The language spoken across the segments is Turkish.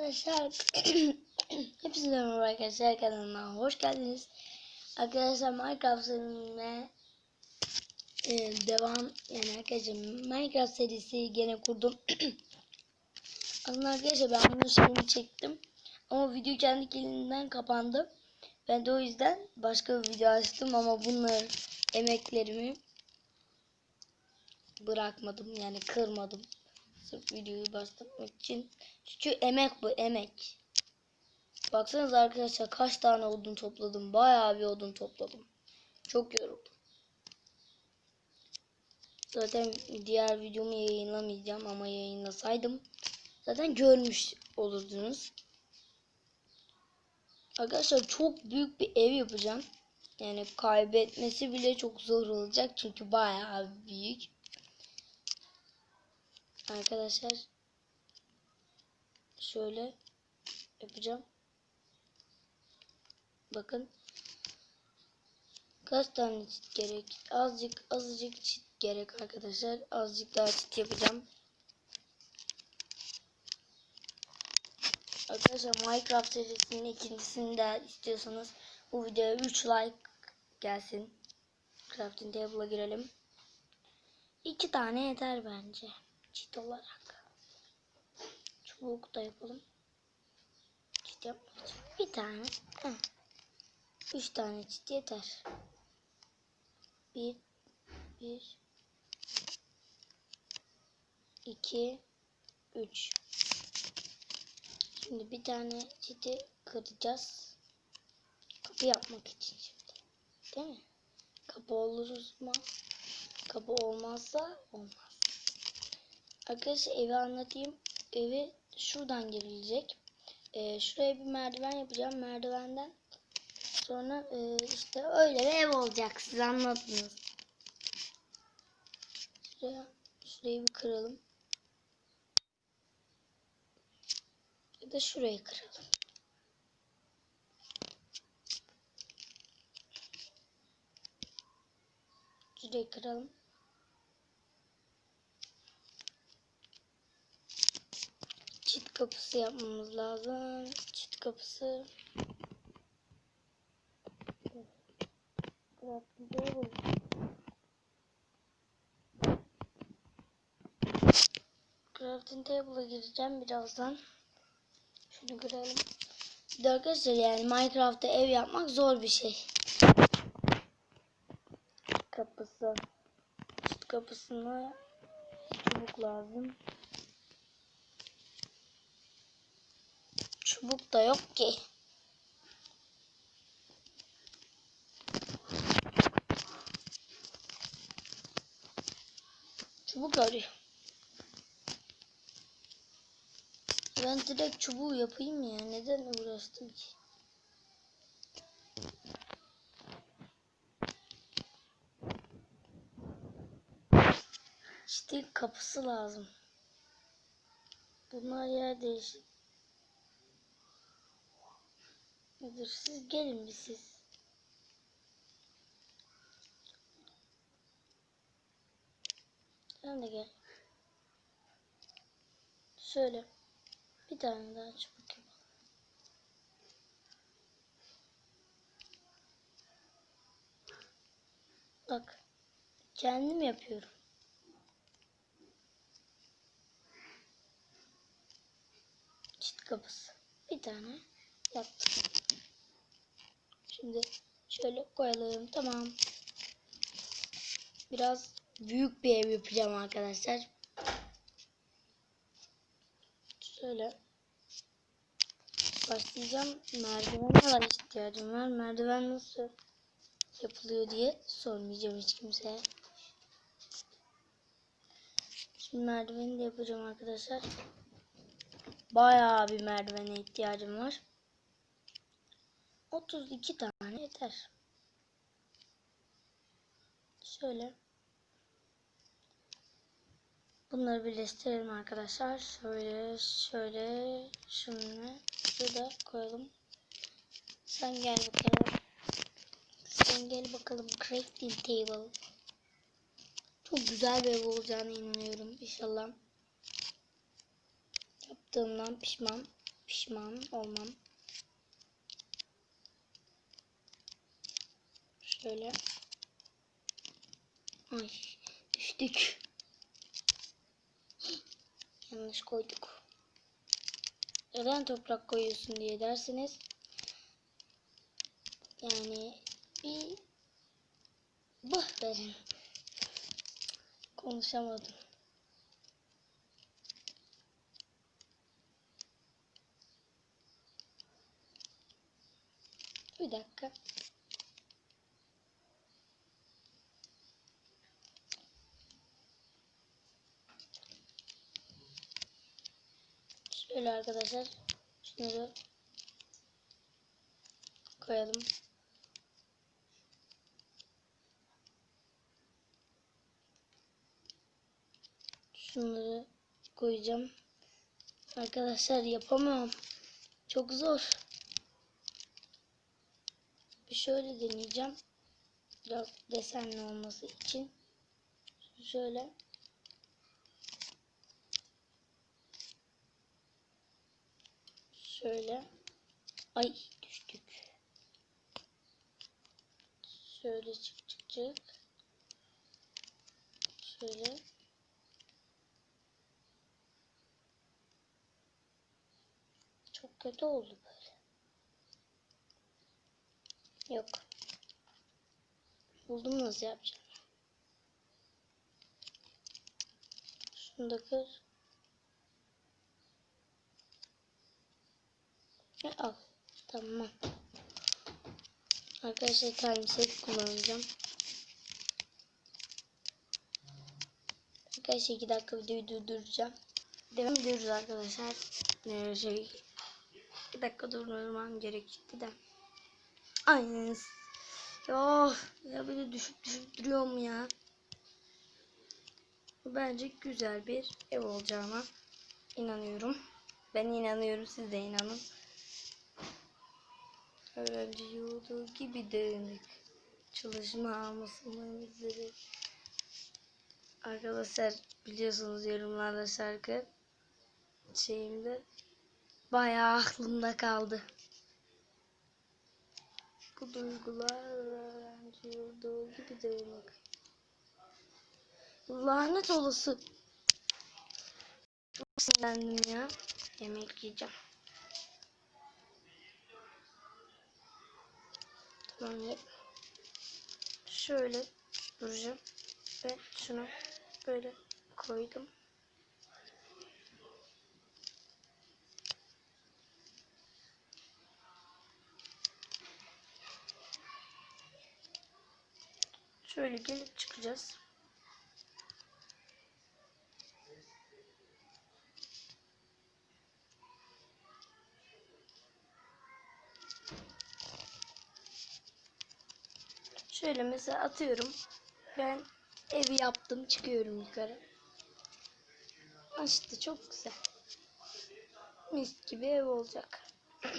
Arkadaşlar hepinize merhaba arkadaşlar kanalıma hoş geldiniz. Arkadaşlar Minecraft serimine e, devam yani arkadaşlar Minecraft serisi gene kurdum. Aslında arkadaşlar ben bunun şeyini çektim. Ama video kendi kendiliğinden kapandı. Ben de o yüzden başka bir video açtım ama bunlar emeklerimi bırakmadım yani kırmadım. Sırf videoyu başlatmak için. Çünkü emek bu emek. Baksanıza arkadaşlar kaç tane odun topladım. Bayağı bir odun topladım. Çok yoruldum. Zaten diğer videomu yayınlamayacağım ama yayınlasaydım zaten görmüş olurdunuz. Arkadaşlar çok büyük bir ev yapacağım. Yani kaybetmesi bile çok zor olacak çünkü bayağı büyük. Arkadaşlar şöyle yapacağım. Bakın. Kaç tane çit gerek? Azıcık azıcık çit gerek arkadaşlar. Azıcık daha çit yapacağım. Arkadaşlar Minecraft serisinin ikincisini de istiyorsanız bu videoya 3 like gelsin. Crafting table'a girelim. İki tane yeter bence. Çit olarak. Çubuk da yapalım. Çit yapmak için. Bir tane. Heh. Üç tane çit yeter. Bir. Bir. iki, Üç. Şimdi bir tane çiti kıracağız. Kapı yapmak için şimdi. Değil mi? Kapı oluruz mu? Kapı olmazsa olmaz. Arkadaşlar evi anlatayım. Evi şuradan girilecek. Ee, şuraya bir merdiven yapacağım. Merdivenden sonra e, işte öyle bir ev olacak. Siz anladınız. Şuraya, şurayı bir kıralım. Ya da şurayı kıralım. Şurayı kıralım. çit kapısı yapmamız lazım. Çit kapısı. Crafting table. Crafting table'a gireceğim birazdan. Şunu kıralım. Bir de arkadaşlar yani Minecraft'ta ev yapmak zor bir şey. Kapısı. Çit kapısına çubuk lazım. Çubuk da yok ki. Çubuk arıyor. Ben direkt çubuğu yapayım ya. Neden uğraştım ki? İşte kapısı lazım. Bunlar yer değişik. Dur siz gelin bir siz. Sen de gel. Şöyle. Bir tane daha çubuk yapalım. Bak. Kendim yapıyorum. Çit kapısı. Bir tane yaptım. Şimdi şöyle koyalım. Tamam. Biraz büyük bir ev yapacağım arkadaşlar. Şöyle başlayacağım. Merdivene var ihtiyacım var. Merdiven nasıl yapılıyor diye sormayacağım hiç kimseye. Şimdi merdiveni de yapacağım arkadaşlar. Bayağı bir merdivene ihtiyacım var. 32 tane yeter. Şöyle. Bunları birleştirelim arkadaşlar. Şöyle, şöyle, şunu şurada koyalım. Sen gel bakalım. Sen gel bakalım. Crafting table. Çok güzel bir ev olacağına inanıyorum. İnşallah. Yaptığımdan pişman pişman olmam. Şöyle. Ay düştük. Yanlış koyduk. Neden toprak koyuyorsun diye dersiniz. Yani bir bah verin. Konuşamadım. Bir dakika. Şöyle arkadaşlar. Şunları koyalım. Şunları koyacağım. Arkadaşlar yapamam. Çok zor. Bir şöyle deneyeceğim. Biraz desenli olması için. Şöyle. Şöyle. Ay düştük. Şöyle çık çık çık. Şöyle. Çok kötü oldu böyle. Yok. Buldum nasıl yapacağım. Şunu da kır. Ve al. Tamam. Arkadaşlar timeset kullanacağım. Arkadaşlar 2 dakika videoyu durduracağım. Devam ediyoruz arkadaşlar. Ee, şey 2 dakika durdurmam gerekti de. Aynen. Ya, ya böyle düşüp düşüp duruyorum ya. Bence güzel bir ev olacağına inanıyorum. Ben inanıyorum siz de inanın. Öğrenci yurdu gibi dağınık. Çalışma almasının izleri. Arkadaşlar biliyorsunuz yorumlarda şarkı şeyimde bayağı aklımda kaldı. Bu duygular öğrenci yurdu gibi dağınık. Lanet olası. Çok sinirlendim ya. Yemek yiyeceğim. Yedim. Şöyle duracağım. Ve şunu böyle koydum. Şöyle gelip çıkacağız. Şöyle mesela atıyorum. Ben evi yaptım çıkıyorum yukarı. İşte çok güzel. Mis gibi ev olacak.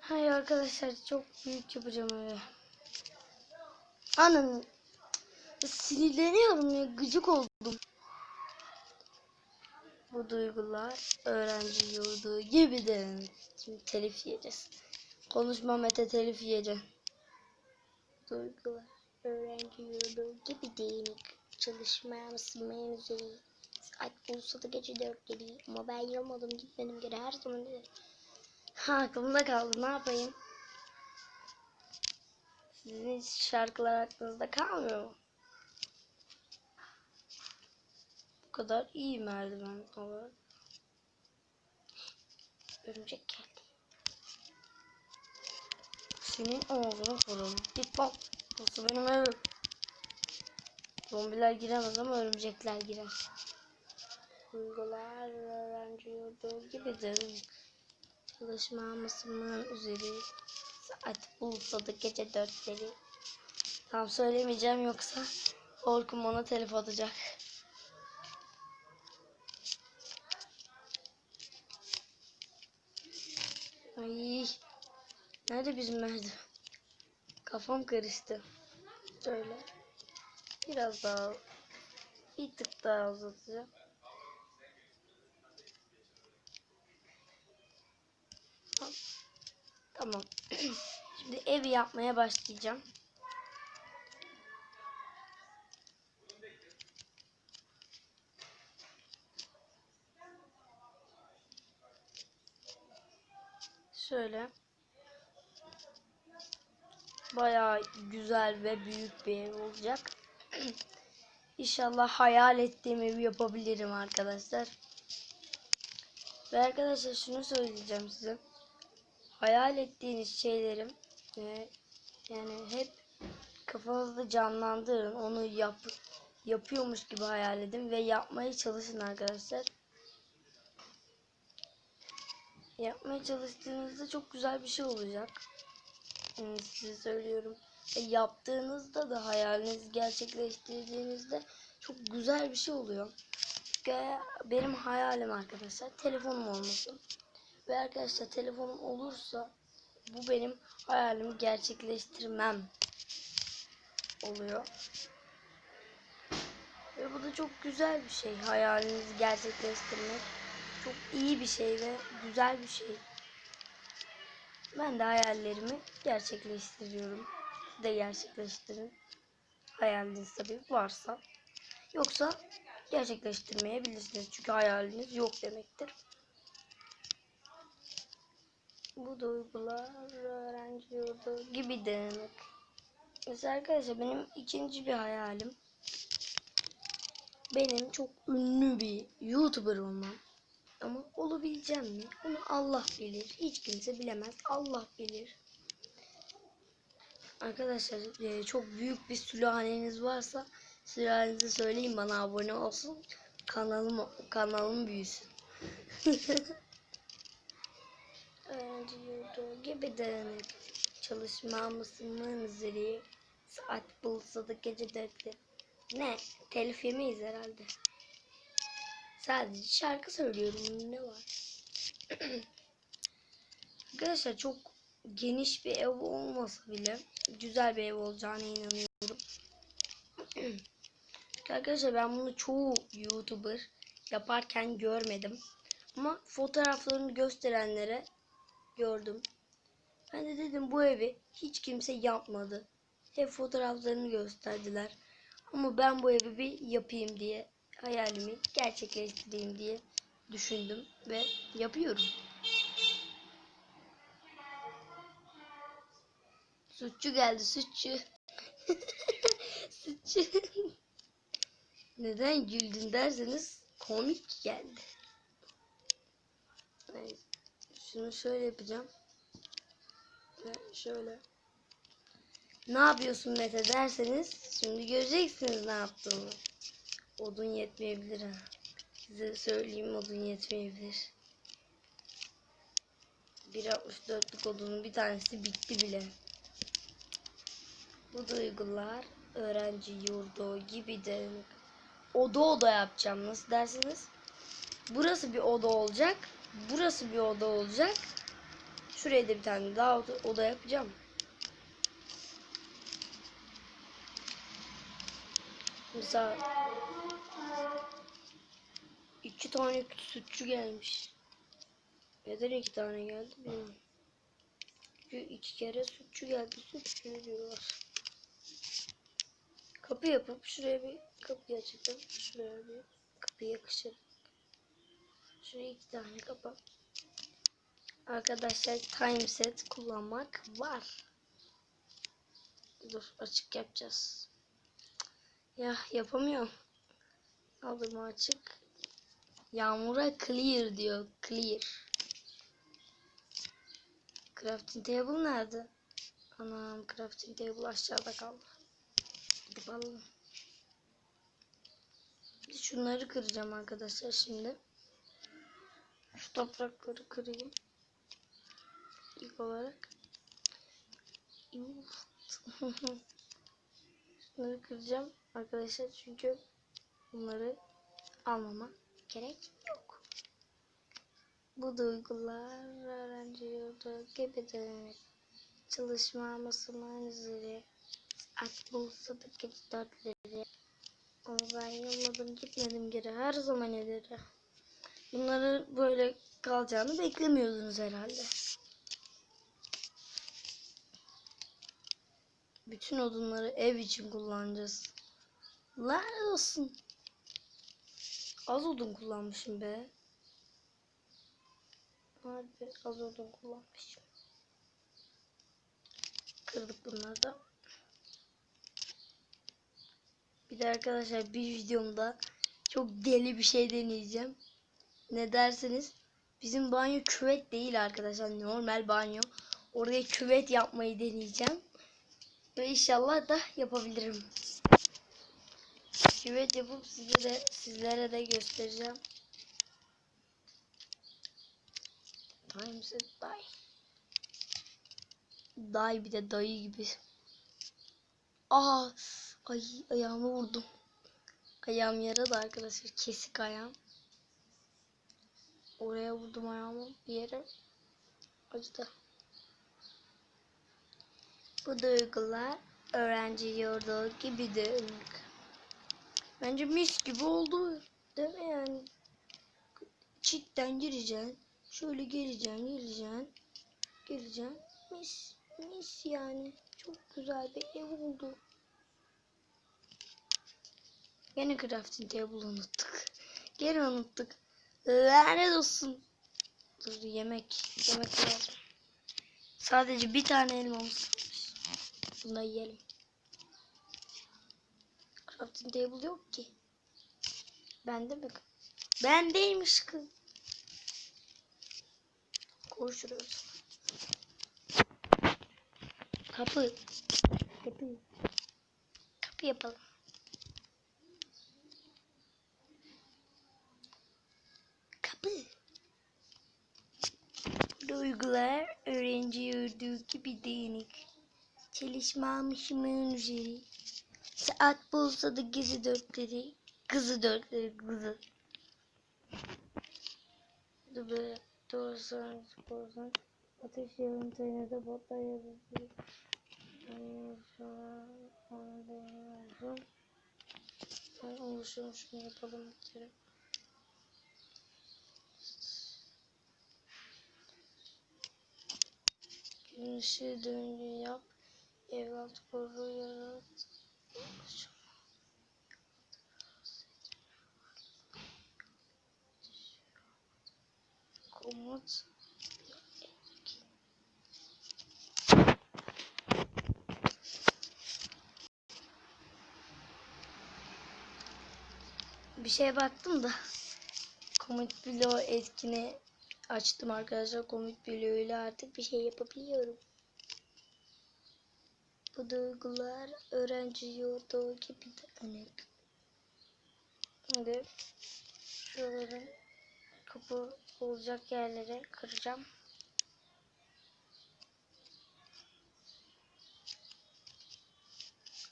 Hayır arkadaşlar çok büyük yapacağım evi. Anam sinirleniyorum ya gıcık oldum. Bu duygular öğrenci yurdu gibi de. Şimdi telif yiyeceğiz. Konuşma Mete telif yiyeceğim. Duygular öğrenci yurdu gibi değil. Çalışmaya ısınmaya üzeri. Saat bulsa da gece dört geliyor. Ama ben yılmadım gitmedim geri her zaman dedim. Ha aklımda kaldı ne yapayım? Sizin hiç şarkılar aklınızda kalmıyor mu? Bu kadar iyi merdiven olarak. Örümcek. Senin ağzını kırarım. Git bak. Burası benim evim. Zombiler giremez ama örümcekler girer. Duygular öğrenci yurdu gibi dağınık. Çalışma mısımın üzeri. Saat bulsa da gece dörtleri. Tam söylemeyeceğim yoksa Orkun bana telef atacak. Ay. Nerede bizim merdiven? Kafam karıştı. Şöyle. Biraz daha bir tık daha uzatacağım. Tamam. Şimdi evi yapmaya başlayacağım. Şöyle. Bayağı güzel ve büyük bir ev olacak. İnşallah hayal ettiğim evi yapabilirim arkadaşlar. Ve arkadaşlar şunu söyleyeceğim size. Hayal ettiğiniz şeylerim e, yani hep kafanızda canlandırın. Onu yap yapıyormuş gibi hayal edin ve yapmaya çalışın arkadaşlar. Yapmaya çalıştığınızda çok güzel bir şey olacak. Size söylüyorum. E, yaptığınızda da hayalinizi gerçekleştirdiğinizde çok güzel bir şey oluyor. Ve benim hayalim arkadaşlar telefonum olması. Ve arkadaşlar telefonum olursa bu benim hayalimi gerçekleştirmem oluyor. Ve bu da çok güzel bir şey. Hayalinizi gerçekleştirmek çok iyi bir şey ve güzel bir şey. Ben de hayallerimi gerçekleştiriyorum. Siz de gerçekleştirin. Hayaliniz tabii varsa. Yoksa gerçekleştirmeyebilirsiniz. Çünkü hayaliniz yok demektir. Bu duygular öğrenci yurdu gibi dağınık. Mesela arkadaşlar benim ikinci bir hayalim benim çok ünlü bir YouTuber olmam. Ama olabileceğim mi? Onu Allah bilir. Hiç kimse bilemez. Allah bilir. Arkadaşlar e, çok büyük bir sülaleniz varsa sülalenize söyleyin bana abone olsun. Kanalım kanalım büyüsün. Öğrenci yurdu gibi dağınık. Çalışmamızın zili. Saat bulsa da gece dörtte. Ne? Telif yemeyiz herhalde. Sadece şarkı söylüyorum. Ne var? Arkadaşlar çok geniş bir ev olmasa bile güzel bir ev olacağına inanıyorum. Arkadaşlar ben bunu çoğu YouTuber yaparken görmedim. Ama fotoğraflarını gösterenlere gördüm. Ben de dedim bu evi hiç kimse yapmadı. Hep fotoğraflarını gösterdiler. Ama ben bu evi bir yapayım diye hayalimi gerçekleştireyim diye düşündüm ve yapıyorum. Sütçü geldi sütçü. sütçü. Neden güldün derseniz komik geldi. Evet. Şunu şöyle yapacağım. Ve şöyle. Ne yapıyorsun Mete derseniz şimdi göreceksiniz ne yaptığımı. Odun yetmeyebilir ha. Size söyleyeyim odun yetmeyebilir. 1.64'lük odunun bir tanesi bitti bile. Bu duygular öğrenci yurdu gibi de oda oda yapacağım nasıl dersiniz? Burası bir oda olacak. Burası bir oda olacak. Şuraya da bir tane daha oda, oda yapacağım. Mesela iki tane sütçü gelmiş. Neden iki tane geldi bilmiyorum. Çünkü iki kere sütçü geldi. Sütçü diyorlar. Kapı yapıp şuraya bir kapı açacağım. Şuraya bir kapı yakışır. Şuraya iki tane kapı. Arkadaşlar time set kullanmak var. Dur açık yapacağız. Ya yapamıyorum. Aldım açık. Yağmura clear diyor. Clear. Crafting table nerede? Anam crafting table aşağıda kaldı. Gidip alalım. Şunları kıracağım arkadaşlar şimdi. Şu toprakları kırayım. İlk olarak. Şunları kıracağım arkadaşlar çünkü bunları almama gerek yok. Bu duygular öğrenci yurdu gibi de çalışma masama üzeri aç bulsa da dörtleri ama ben yolladım gitmedim geri her zaman ileri. Bunları böyle kalacağını beklemiyordunuz herhalde. Bütün odunları ev için kullanacağız. Lanet olsun. Az odun kullanmışım be. Harbi az odun kullanmışım. Kırdık bunları da. Bir de arkadaşlar bir videomda çok deli bir şey deneyeceğim. Ne dersiniz? Bizim banyo küvet değil arkadaşlar. Normal banyo. Oraya küvet yapmayı deneyeceğim. Ve inşallah da yapabilirim. Küvet yapıp size de sizlere de göstereceğim. Times it die. Day bir de dayı gibi. Aa, ay ayağımı vurdum. Ayağım yaradı arkadaşlar. Kesik ayağım. Oraya vurdum ayağımı bir yere. Acıdı. Bu duygular öğrenci yurdu gibidir. Bence mis gibi oldu. Değil mi yani? Çitten gireceksin. Şöyle gireceksin, gireceksin. Gireceksin. Mis, mis yani. Çok güzel bir ev oldu. Gene crafting table unuttuk. Gene unuttuk. Lanet olsun. Dur yemek. Yemek lazım. Sadece bir tane elmamız kalmış. Bunu da yiyelim. Crafting table yok ki. Bende mi? Bendeymiş kız. Koşuyoruz. Kapı. Kapı. Kapı yapalım. Kapı. Duygular öğrenci yurdu gibi değinik. Çalışmamışımın üzeri. Saat bulsa da gezi dörtleri. Kızı dörtleri kızı. Dur böyle doğrusan sporsan. Ateş yarın tenede botlar yazısı. Ben oluşturmuş mu yapalım bir kere. Güneşi döngü yap. Evlat koru yarat. Komut. Bir şeye baktım da Komut Blow etkini açtım arkadaşlar. Komut Blow ile artık bir şey yapabiliyorum. Bu duygular öğrenci yurdu gibi de önek. Şimdi şuraların kapı olacak yerlere kıracağım.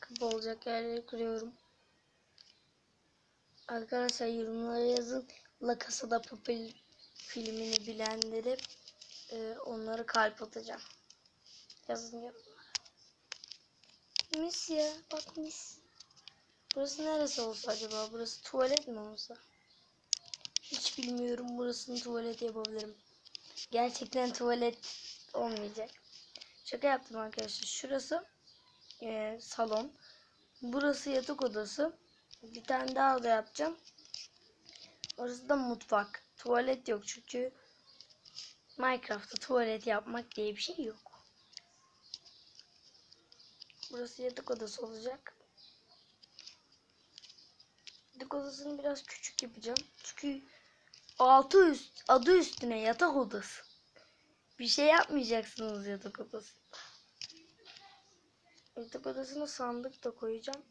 Kapı olacak yerleri kırıyorum. Arkadaşlar yorumlara yazın. La Casa de Papel filmini bilenleri e, onları kalp atacağım. Yazın yorumlara. Mis ya. Bak mis. Burası neresi olsa acaba? Burası tuvalet mi olsa? Hiç bilmiyorum. Burasını tuvalet yapabilirim. Gerçekten tuvalet olmayacak. Şaka yaptım arkadaşlar. Şurası e, salon. Burası yatak odası. Bir tane daha oda yapacağım. Orası da mutfak. Tuvalet yok çünkü Minecraft'ta tuvalet yapmak diye bir şey yok. Burası yatak odası olacak. Yatak odasını biraz küçük yapacağım. Çünkü altı üst, adı üstüne yatak odası. Bir şey yapmayacaksınız yatak odası. Yatak odasına sandık da koyacağım.